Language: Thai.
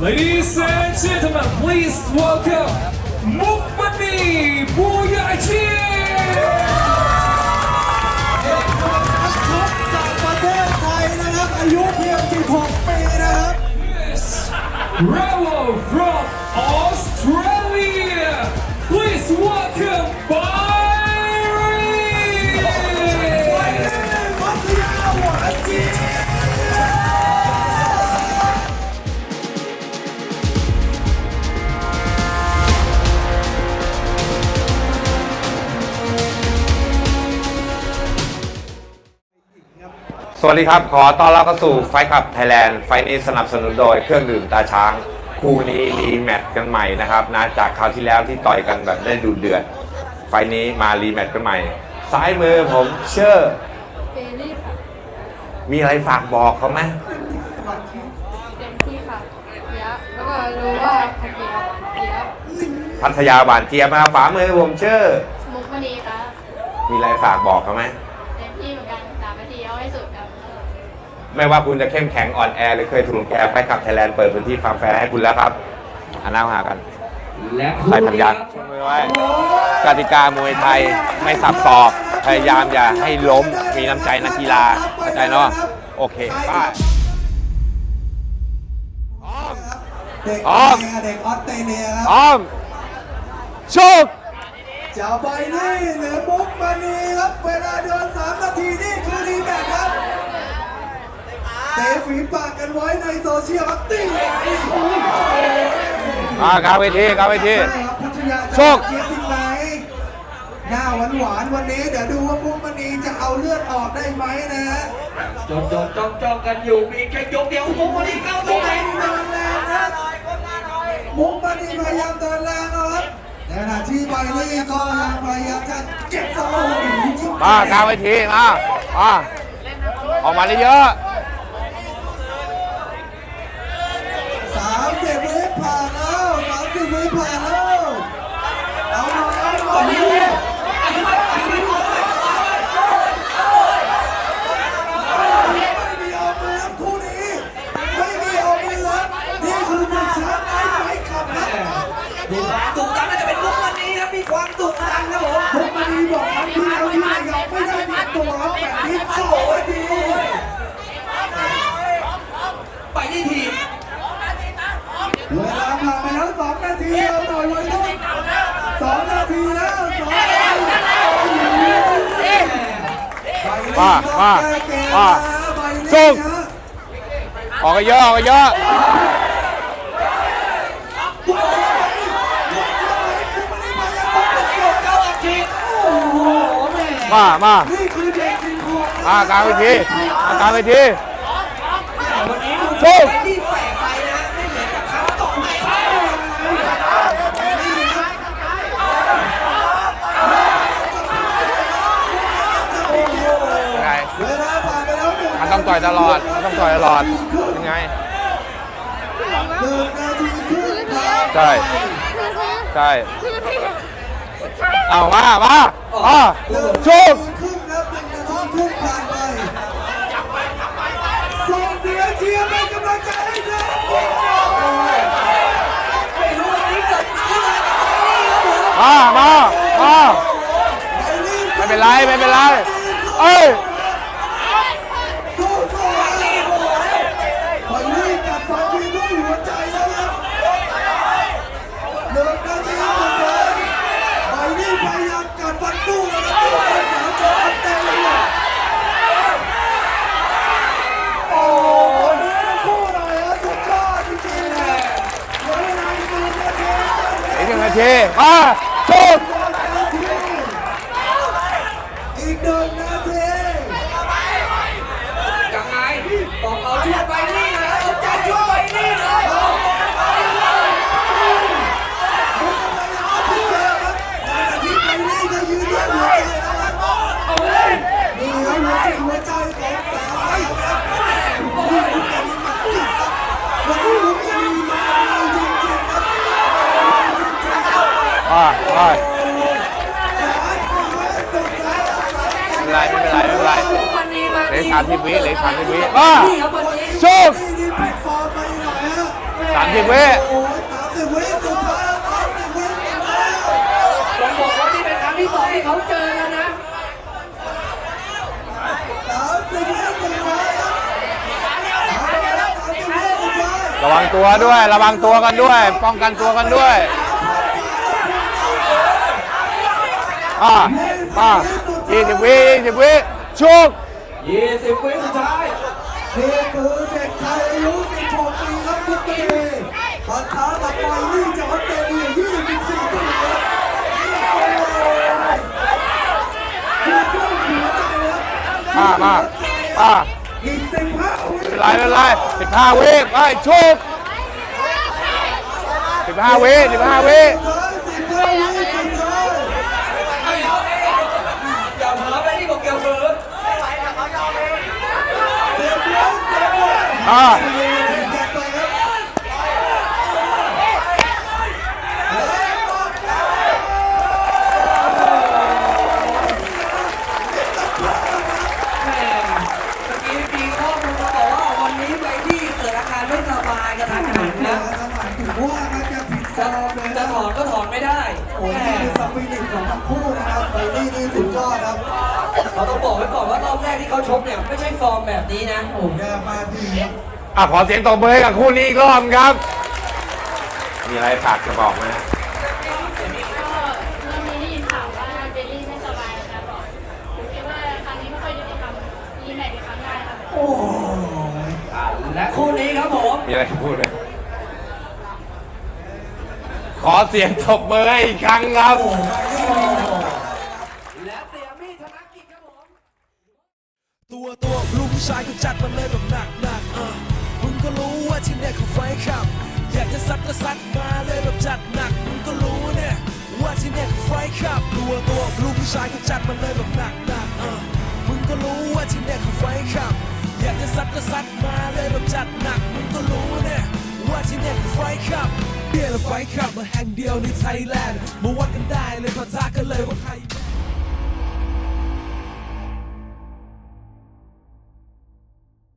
Ladies and gentlemen, please welcome Mukmani Buyachi! จากประเทศไทยนะครับ อายุเพียง 16 ปีนะครับ Yes, Bravo from สวัสดีครับ ขอต้อนรับเข้าสู่ไฟขับไทยแลนด์ไฟนี้สนับสนุนโดยเครื่องดื่มตาช้าง คู่นี้รีแมตช์กันใหม่นะครับนะจากคราวที่แล้วที่ต่อยกันแบบได้ดูเดือด ไฟนี้มารีแมตช์กันใหม่ ซ้ายมือผมเชื่อ เฟรลี่ค่ะมีอะไรฝากบอกเขาไหมเต็มที่ค่ะเยอะแล้วก็รู้ว่าพัทยาหวานเจี๊ยบพัทยาหวานเจี๊ยบมาฝามือผมเชื่อมุกมณีครับมีอะไรฝากบอกเขาไหมเต็มที่เหมือนกันสามนาทีเอาให้สุดครับ ไม่ว่าคุณจะเข้มแข็งอ่อนแอหรือเคยถูกรังแกไฟขับไทยแลนด์เปิดพื้นที่ฟาร์มแฟร์ให้คุณแล้วครับอันน้าหากันและใส่พันยันมือไว้กติกามวยไทยไม่สับสอกพยายามอย่าให้ล้มมีน้ำใจนักกีฬาเข้าใจเนาะโอเคไป้าเด็กอ้อมเด็กออสเตรเลียครับอ้อมโชคจะไปนี่หรือมุกมณีครับเวลาเดิน3นาที ฝีปากกันไว้ในโซเชียลครับตีอ่ากลางเวทีกลางเวทีใช่ครับพัทยาจะโชคเกียรติไหมหน้าหวานหวานๆวันนี้เดี๋ยวดูว่ามุกมณีจะเอาเลือดออกได้ไหมนะฮะจดจดจ้องจ้องกันอยู่ มีแค่ยกเดียวมุกวันนี้เข้าตรงไหนเดินแรงนะมุกมันนี่พยายามเดินแรงนะครับในขณะที่ไบลี่ก็ยังพยายามจะเก็บสโลว์อยู่ที่มากลางเวทีมามาออกมาเยอะส มามามาส่งออกเยอะออกเยอะมามาอเด็กจริงของมากลางเวทีมากลางเวทีส่ง องต่อยตลอดมันต้องต่อยตลอดยังไงหนึ่งนาทีครึ่งผ่านใช่ใช่เอามามามาโชคครึ่งแล้วหนึ่งนาทีครึ่งผ่านไปส่งเสียงเชียร์เป็นกำลังใจให้เธอไม่รู้วันนี้เกิดอะไรกับใครครับผมมามามาไม่เป็นไรไม่เป็นไรเอ้ย นาทีมาจบอีกหนึ่ง มาไปสายฟ้าสุดท้ายไม่เป็นไรไม่เป็นไรไม่เป็นไรวันนี้มาเหลือสามสิบวิเหลือสามสิบวิมานี่ครับวันนี้โชคนี่นี่แพลตฟอร์มไปหน่อยฮะสามสิบวิโอ้ยสามสิบวิสุดท้ายสามสิบวิสุดท้ายต้องบอกว่าที่เป็นครั้งที่สองที่เขาเจอกันนะสามสิบวิสุดท้ายครับเอาละครับสามสิบวิสุดท้ายระวังตัวด้วย ระวังตัวกันด้วย ป้องกันตัวกันด้วย อ่าอ่ายี่สิบวิยี่สิบวิชุก20วิสุดท้ายนี่คือเด็กไทยอายุ16ปีครับพุทธเดชปะทะกับไมลี่จากออสเตรเลีย24ปีครับคือเจ้าหัวใจครับมามามาอีกสิบห้าวิเป็นไรเป็นไรสิบห้าวิไปชุกสิบห้าวิสิบห้าวิ ยกระทันหันนะถือว่ามันจะผิดฟจะอร์มเลยจะนะถอนก็ถอนไม่ได้ โอ้ยแหมนี่คือสปิริตของทั้งคู่นะครับไมลี่นี่สุดยอดครับ เราต้องบอกไว้ก่อนว่ารอบแรกที่เขาชกเนี่ยไม่ใช่ฟอร์มแบบนี้นะโอ้แกมาดีครับอะขอเสียงตบมือให้กับคู่นี้อีกรอบครับ มีอะไรฝากจะบอกไหมก็เรื่องนี้ได้ยินข่าวว่าเบลลี่ไม่สบายครับผมคิดว่าครั้งนี้ไม่ค่อยยุติธรรมมีแมตช์อีกครั้งได้ครับโอ้ยและคู่นี้ครับผมมีอะไรพูดไหมขอเสียงตบมือให้อีกครั้งครับและ ผู้ชายก็จัดมาเลยแบบหนักหนักเออมึงก็รู้ว่าที่เนี่ยคือไฟขับ อยากจะซัดก็ซัดมาเลยแบบจัดหนัก มึงก็รู้เนี่ยว่าที่เนี่ยคือไฟขับตัวตัวลูกผู้ชายก็จัดมาเลยแบบหนักหนักเออมึงก็รู้ว่าที่เนี่ยคือไฟขับ อยากจะซัดก็ซัดมาเลยแบบจัดหนัก มึงก็รู้เนี่ยว่าที่เนี่ยคือไฟขับเบียร์และไฟขับมาแห่งเดียวในไทยแลนด์มาวัดกันได้เลยพอท้ากันเลยว่าใคร